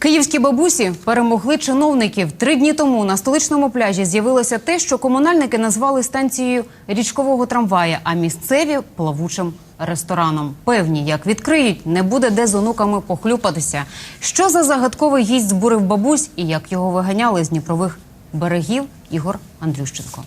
Київські бабусі перемогли чиновників. Три дні тому на столичному пляжі з'явилося те, що комунальники назвали станцією річкового трамвая, а місцеві плавучим рестораном. Певні, як відкриють, не буде де з онуками похлюпатися. Що за загадковий гість збурив бабусь і як його виганяли з дніпрових берегів Ігор Андрющенко.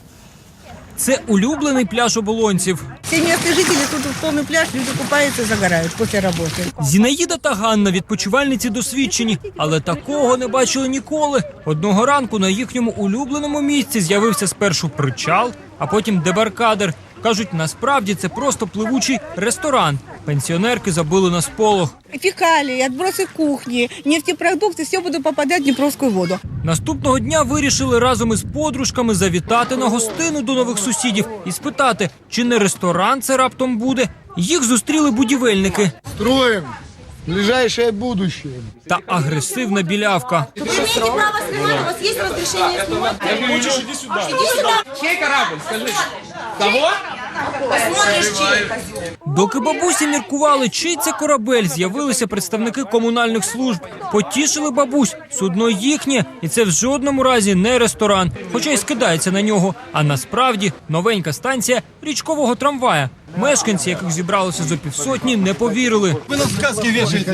Це улюблений пляж оболонців. Все местные жители тут полный пляж, люди купаются, загорают после работы. Зінаїда та Ганна відпочивальниці досвідчені, але такого не бачили ніколи. Одного ранку на їхньому улюбленому місці з'явився спершу причал, а потім дебаркадер. Кажуть, насправді це просто пливучий ресторан. Пенсіонерки забили на сполох. Фекалии, отбросы кухни, нефтепродукты, все будут попадать в Днепровскую воду. Наступного дня вирішили разом із подружками завітати на гостину до нових сусідів і спитати, чи не ресторан це раптом буде. Їх зустріли будівельники Строим ближайшее будущее. та агресивна білявка. Вы имеете право снимать, у вас есть разрешение снимать. Хочешь, иди сюда. Иди сюда. Чей корабль? Скажи. Кого? Доки бабусі міркували, чий це корабель, з'явилися представники комунальних служб. Потішили бабусь, судно їхнє, і це в жодному разі не ресторан, хоча й скидається на нього. А насправді новенька станція річкового трамвая. Мешканці, яких зібралося зо півсотні, не повірили. Вы на сказки вешаете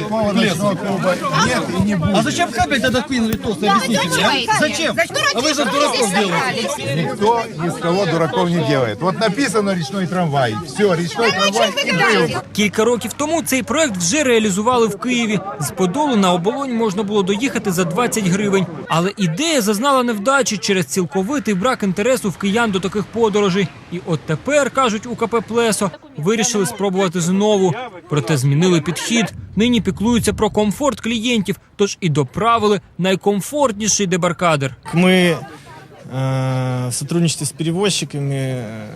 Нет и не будет. А зачем кабель тогда кинули толстый? Объясните мне. а? Зачем? А вы же дураков делаете. Никто ни с кого дураков не делает. Вот написано речной трамвай. Все, речной трамвай и был. Кілька років тому цей проект вже реалізували в Києві. З Подолу на оболонь можна було доїхати за 20 гривень. Але ідея зазнала невдачі через цілковитий брак інтересу в киян до таких подорожей. І от тепер кажуть у КП Плесо, вирішили спробувати знову. Проте змінили підхід. Нині піклуються про комфорт клієнтів, тож і доправили найкомфортніший дебаркадер. Мы э, в сотрудничестве с перевозчиками э,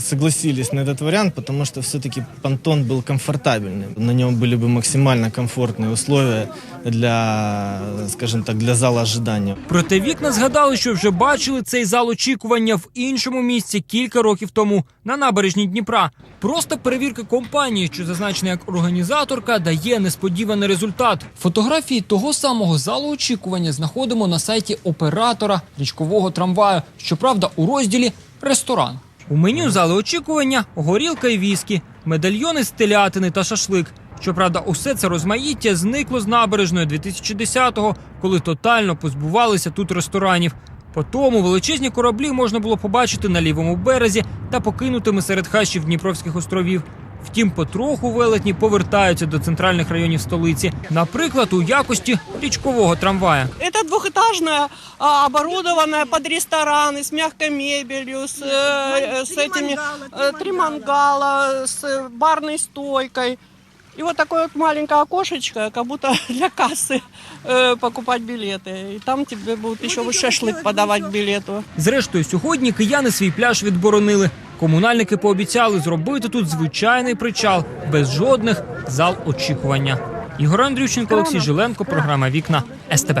согласились на этот вариант, потому что все-таки понтон был комфортабельным. На нем были бы максимально комфортные условия для, скажем так, для зала ожидания. Проте вікна згадали, що вже бачили цей зал очікування в іншому місці кілька років тому на набережні Дніпра. Просто перевірка компанії, що зазначена як організаторка, дає несподіваний результат. Фотографії того самого залу очікування знаходимо на сайті оператора річкового трамваю. Щоправда, у розділі ресторан. У меню зали очікування горілка і віскі, медальйони з телятини та шашлик. Щоправда, усе це розмаїття зникло з набережної 2010-го, коли тотально позбувалися тут ресторанів. По тому величезні кораблі можна було побачити на лівому березі та покинутими серед хащів Дніпровських островів. Втім, потроху велетні повертаються до центральних районів столиці, наприклад, у якості річкового трамвая. Это двухэтажная, а, оборудованная под рестораны с мягкой мебелью, с, э, с этими э, три мангала, с э, барной стойкой. И вот такое вот маленькое окошечко, как будто для кассы э, покупать билеты. И там тебе будут еще вот шашлык подавать к билету. Зрештою, сьогодні кияни свій пляж відборонили. Комунальники пообіцяли зробити тут звичайний причал без жодних зал очікування. Ігор Андрющенко, Олексій Жиленко, програма Вікна СТБ.